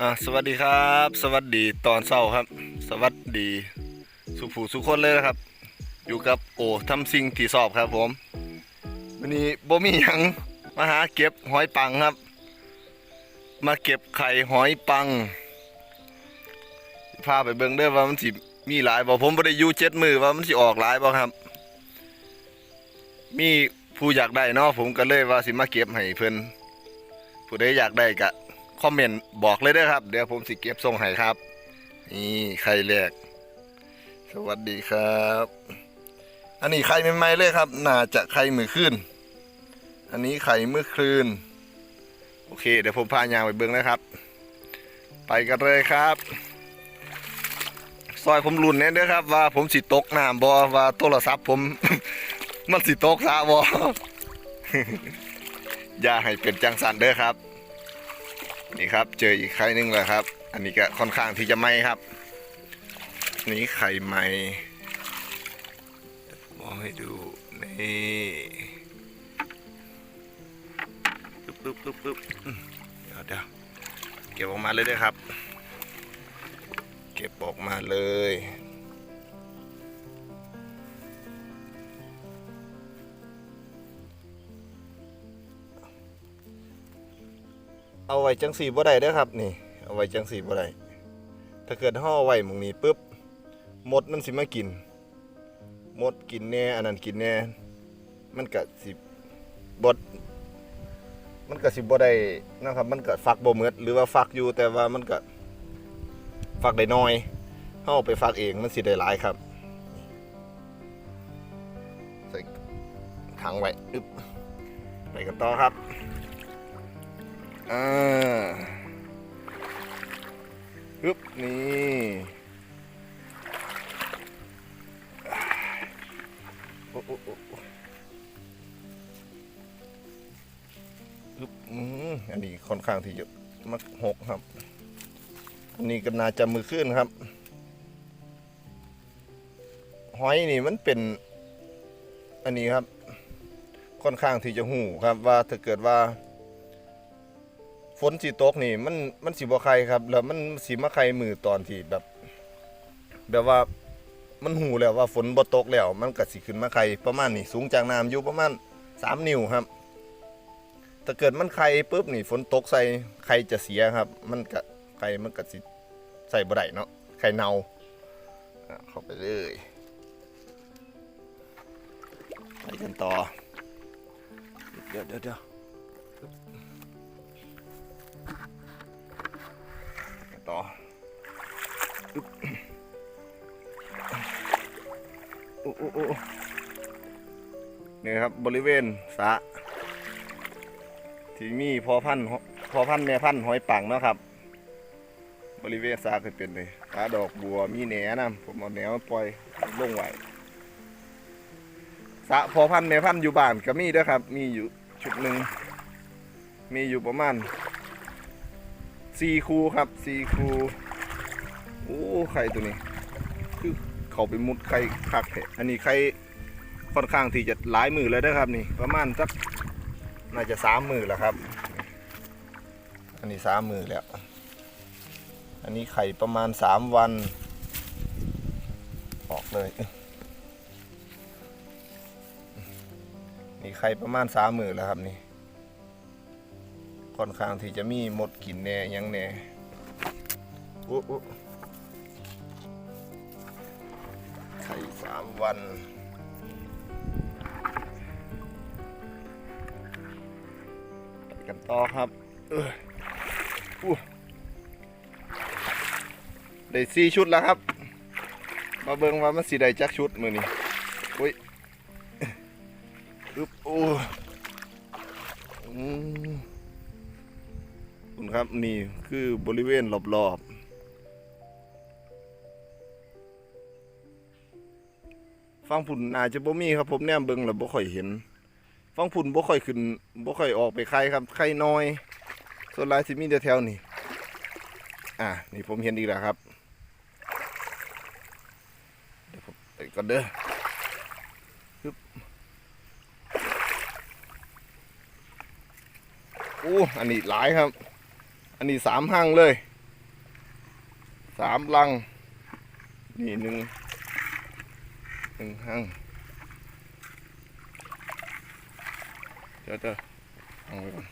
อะสวัสดีครับ สวัสดีตอนเช้าครับ สวัสดีสุผูสุคนเลยนะครับ อยู่กับโอทำสิ่งที่สอบครับผมวันนี้บ่มีหยังมาหาเก็บหอยปังครับ มาเก็บไข่หอยปังพาไปเบิ่งเด้อว่ามันสิมีหลายบ่ผมบ่ได้อยู่เจ็ดมือว่ามันสิออกหลายบ่ครับ มีผู้อยากได้เนาะผมก็เลยว่าสิมาเก็บให้เพิ่น ผู้ใดอยากได้ก็คอมเมนต์บอกเลยเด้อครับ เดี๋ยวผมสิเก็บส่งให้ครับ นี่ไข่แรก สวัสดีครับ อันนี้ไข่ใหม่ๆเลยครับ น่าจะไข่มือขึ้น อันนี้ไข่เมื่อคืน โอเค เดี๋ยวผมพายางไปเบิ้งนะครับ ไปกันเลยครับ ซอยผมรุ่นเนี่ยเด้อครับ ว่าผมสิตกน้ำบอว่าโทรศัพท์ผม มันสิตกสาบอ อย่าให้เป็นจังสันเด้อครับ นี่ครับเจออีกไข่นึงแล้วครับ อันนี้ก็ค่อนข้างที่จะไหมครับ นี่ไข่ไหมมองให้ดูนี่ปึ๊บปึ๊บปึ๊บปึ๊บเดี๋ยวเดี๋ยวเก็บออกมาเลยเด้อครับ เก็บออกมาเลย เอาไว้จังสีบ่ได้เด้อครับนี่ เอาไว้จังสีบ่ได้ถ้าเกิดห่อไว้มงนี้ปุ๊บมดมันสิมากิน มดกินแน่อันนั้นกินแน่มันก็สิบดมันก็สิบ่ได้นะครับ มันก็ฟักบ่หมือดหรือว่าฟักอยู่แต่ว่ามันก็ฟักได้น้อยเฮาไปฟักเองมันสิได้หลายครับใส่ถังไว้อึ๊บไปกันต่อครับ อ่าปึ๊บนี่โอ้โอ้โอ้ปึ๊บอืมอันนี้ค่อนข้างที่จะมักหกครับอันนี้ก็น่าจะมือขึ้นครับหอยนี่มันเป็น อันนี้ครับ ค่อนข้างที่จะหูครับว่าถ้าเกิดว่า ฝนสีตกนี่ มันมันสีบ่ใครครับ แล้วมันสีมาใครมือตอนที่แบบ แบบว่ามันหูแล้วว่าฝนบ่ตกแล้ว มันก็สิขึ้นมาใครประมาณนี้สูงจากน้ำอยู่ประมาณสามนิ้วครับถ้าเกิดมันใครปุ๊บนี่ฝนตกใส่ใครจะเสียครับ มันก็ใครมันก็สิใส่บ่ได้เนาะไข่เน่าอะเข้าไปเลยไปกันต่อเดี๋ยวเดี๋ยว นี่ครับบริเวณสะที่มีพอพันพอพันแม่พันหอยปังเนาะครับ บริเวณสระก็เป็นเลยปลาดอกบัวมีแหนนะผมเอาแหนมาปล่อยลงไว้สะพอพันแม่พันอยู่บ้านก็มีด้วยครับ มีอยู่ชุดหนึ่งมีอยู่ประมาณสี่คูครับสี่คูโอ้ไข่ตัวนี้ เขาไปมุดไข่คักแอันนี้ไข่ค่อนข้างที่จะหลายมือเลยนะครับนี่ประมาณสักน่าจะสามมือแล้วครับ อันนี้สามมือแล้ว อันนี้ไข่ประมาณสามวัน ออกเลยนี่ไข่ประมาณสามมือแล้วครับนี่ค่อนข้างที่จะมีหมดกินแน่ยังแน่อุ๊อุ๊ วัน กันต่อครับเออได้สี่ชุดแล้วครับ มาเบิ่งว่ามันสีได้จักชุดมือนี้อุ้ยอึ๊บโอ้อืมคุณครับนี่คือบริเวณรอบๆ ฟังผุนอาจจะบ่มีครับผมแนมเบิ่งแล้วบ่ค่อยเห็น ฟังผุนบ่ค่อยขึ้นบ่ค่อยออกไปไข่ครับไข่น้อย ส่วนหลายสิมีแต่แถวนี้อะนี่ผมเห็นอีกแล้วครับเดี๋ยวผมไปก่อนเด้อปึ๊บอู้อันนี้หลายครับ อันนี้สามห้างเลยสามลัง นี่หนึ่ง หนึ่งห้างเดี๋ยวเดี๋ยวเอาไว้ก่อน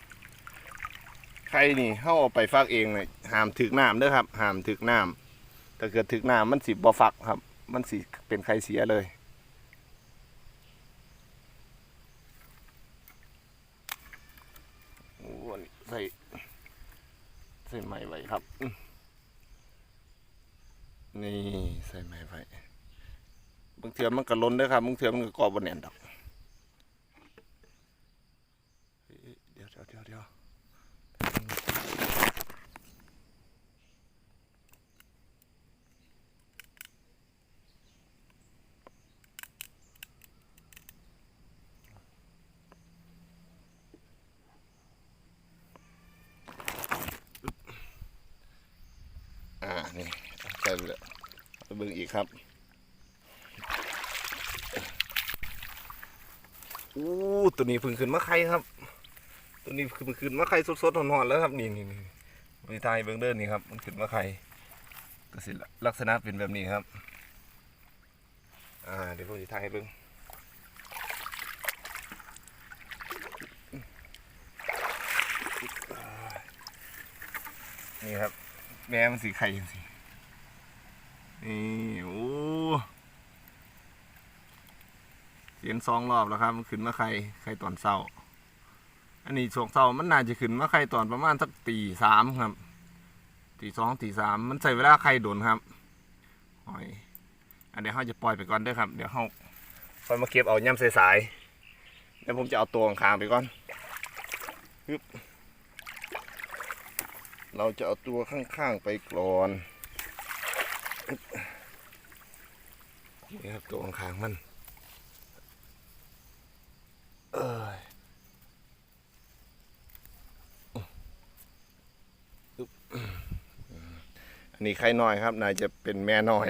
ใครนี่เข้าเอาไปฟักเองเลยห้ามถึกน้ำเด้อครับห้ามถึกน้ำถ้าเกิดถึกน้ำมันสิบ่ฟักครับ มันสิเป็นไข่เสียเลยโอ้นี่ใส่ใส่ไม้ไว้ครับ นี่ใส่ไม้ไว้ บางเทือมันก็ล้นเด้วยครับบางเทือมันก็กรอบบนแน่นดอกเอ้ยเดี๋ยวเดี๋ยวเดี๋ยวเดี๋ยวอ่านี่ใส่ไปแล้วเอาไปเบิ่งอีกครับ อู้ตัวนี้พิ่งขึ้นมาไข่ครับ ตัวนี้คือพิ่งขึ้นมาไข่สดๆหอนๆแล้วครับนี่นี่นี่มีทายเบิ่งเดินนี่ครับมันขึ้นมาไข่ก็สิลักษณะเป็นแบบนี้ครับ อ่าเดี๋ยวผมจะถ่ายให้เบิ่งนี่ครับ แม่มันสีไข่จังสินี่โอ้ เห็นสองรอบแล้วครับ มันขึ้นมาไข่ไข่ตอนเช้า อันนี้ช่วงเช้ามันน่าจะขึ้นมาไข่ตอนประมาณสักตีสามครับตีสองตีสามมันใส่เวลาไข่โดนครับหอยอันเดี๋ยวเราจะปล่อยไปก่อนด้วยครับ เดี๋ยวเราค่อยมาเก็บเอาย่ำสายๆแล้วผมจะเอาตัวคางไปก่อนฮึบเราจะเอาตัวข้างๆไปก่อนนี่ครับตัวข้างๆมัน เอ้ยอันนี้ไข่น้อยครับน่าจะเป็นแม่น้อย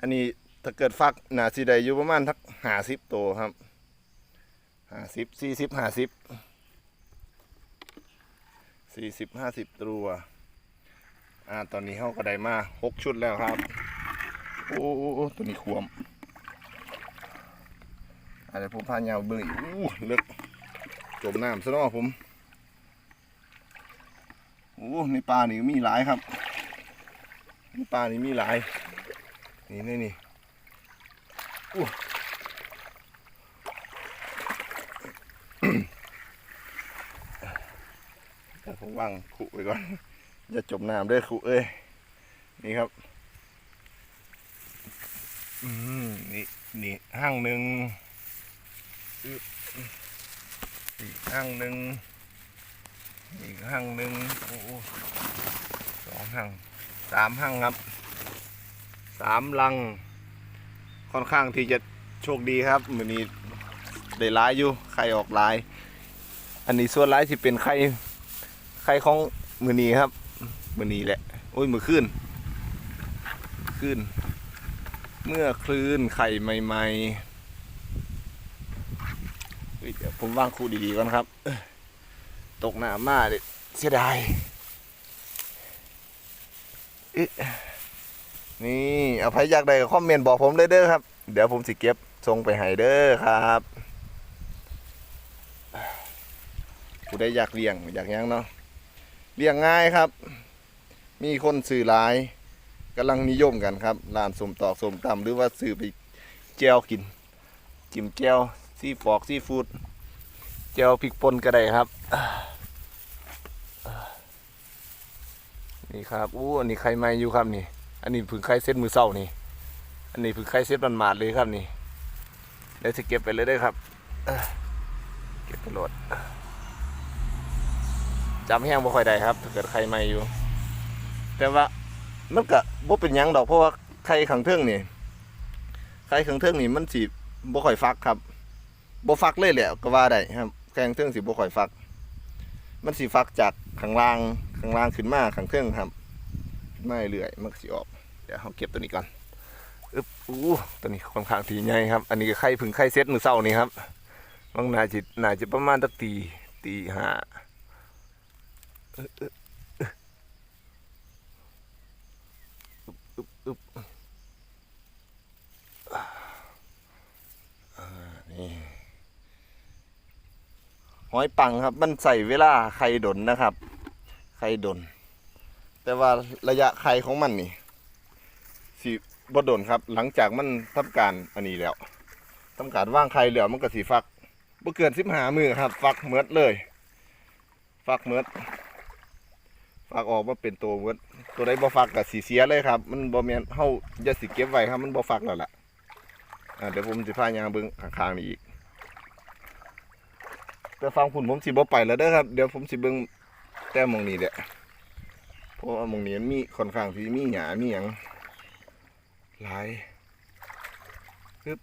อันนี้ถ้าเกิดฟักนาสีใดอยู่ประมาณทักห้าสิบตัวครับห้าสิบสี่สิบห้าสิบสี่สิบห้าสิบตัวอ่าตอนนี้เขาก็ได้มาหกชุดแล้วครับ โอ้โอ้โอ้ตัวนี้ขวม อาจจะผมพายาวเบิ่ออู้เลือกจมน้ำซะเนาะผมโอ้ในปลานี่มีหลายครับในปลานี่มีหลาย นี่นี่นี่อู้ผมวางขุไว้ก่อนอย่าจมน้ำด้วยขุเอ้ยนี่ครับอืมนี่นี่ห้างหนึ่ง อีกห้างหนึ่งอีกห้างหนึ่งโอ้สองห้างสามห้างครับสามลัง ค่อนข้างที่จะโชคดีครับมือนี้ได้ร้ายอยู่ไข่ออกลาย อันนี้ส่วนร้ายที่เป็นไข่ไข่ของมือนี้ครับ มือนี้แหละโอ้ยมือขึ้นขึ้น เมื่อคลื่นไข่ใหม่ ๆ ดี๋ยวผมวางคู่ดีๆก่อนครับ ตกหนามาเด็เสียดายนี่เอาใครอยากได้ก็คอมเมนต์บอกผมเลยเด้อครับ เดี๋ยวผมสิเก็บส่งไปให้เด้อครับผู้ใดอยากเลี้ยงอยากยังเนาะเลี้ยงง่ายครับ มีคนซื้อหลายกำลังนิยมกันครับร้านสมตอกสมตำหรือว่าซื้อไปแจวกิน จิ้มแจวซีฟอกซีฟู้ด แจวพริกป่นก็ได้ครับ นี่ครับอู้อันนี้ใครมาอยู่ครับนี่ อันนี้เพึ่งไข่เซ็ตมือเศร้านี่ อันนี้เพึ่งไข่เซ็ตมันมาดเลยครับนี่เดี๋ยวจะเก็บไปเลยได้ครับเก็บไปโหลดจำแห้งบ่ค่อยได้ครับถ้าเกิดไข่ไม่อยู่ แต่ว่ามันก็บ่เป็นยังดอกเพราะว่าไข่ขังเทิงนี่ไข่ขังเทิงนี่มันสิบ่ค่อยฟักครับบ่ฟักเลยแหละก็ว่าได้ครับ ไข่ขังเทิงสิบ่ค่อยฟัก มันสิฟักจากข้างล่างข้างล่างขึ้นมาข้างเทิงครับไม่เรื่อยมันก็สิออกเดี๋ยวเราเก็บตัวนี้ก่อนอึ๊บอู้ตัวนี้ค่อนข้างทีใหญ่ครับ อันนี้ก็ไข่พึ่งไข่เซตมือเศร้านี่ครับบางนาจิน่าจะประมาณตักตีตีห้าอึบอึบอ่ หอยปังครับ มันใส่เวลาไข่ดนนะครับ ไข่ดน แต่ว่าระยะไข่ของมันนี่สิบ่ดนครับ หลังจากมันทำการอันนี้แล้วทำการว่างไข่แล้วมันก็สีฟักบ่เกินสิบหามือครับ ฟักเมือดเลย ฟักเมือดฟักออกมาเป็นตัวเมือดตัวใดบ่ฟักก็สีเสียเลยครับ มันบ่แม่นเฮาอย่าสิเก็บไว้ครับ มันบ่ฟักแล้วล่ะเดี๋ยวผมสิพายางเบิ่งข้างๆนี่อีก แต่ฟังผุนผมสิบ่ไปแล้วเด้อครับ เดี๋ยวผมสิเบิ่งแต่หมองนี้แหละเพราะว่ามองนี้มันมีค่อนข้างที่มีหญ้ามีหยังหลายปึ๊บ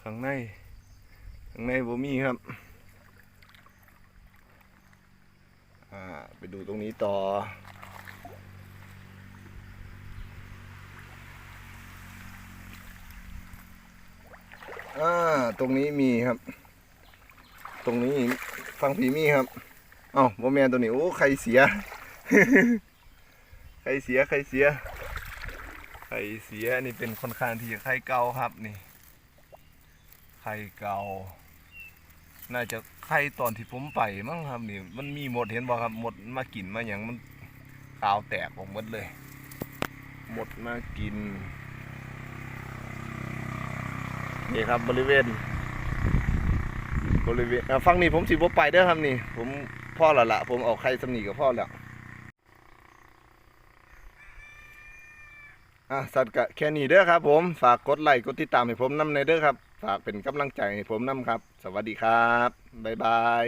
ข้างในข้างในบ่มีครับ อ่าไปดูตรงนี้ต่ออ่าตรงนี้มีครับ ตรงนี้ฟังผีมีครับเอ้าบ่แมนตัวนี้โอ้ใครเสีย ใครเสียใครเสียใครเสียนี่เป็นค่อนข้างที่จะไข่เก่าครับนี่ไข่เก่า น่าจะไข่ตอนที่ผมไปมั้งครับนี่มันมีหมดเห็นบ่ครับหมดมากินมาอย่างมันกาวแตกออกหมดเลย หมดมากินนี่ครับบริเวณ บริเวณฟังนี่ผมสิบไปเด้อครับนี่ ผมพ่อละละผมออกใครสำนีกับพ่อแล้วอะสัตว์กแค่นี้เด้อครับผมฝากกดไลค์กดติดตามให้ผมนำาในเด้อครับ ฝากเป็นกำลังใจให้ผมนำครับ สวัสดีครับบ๊ายบาย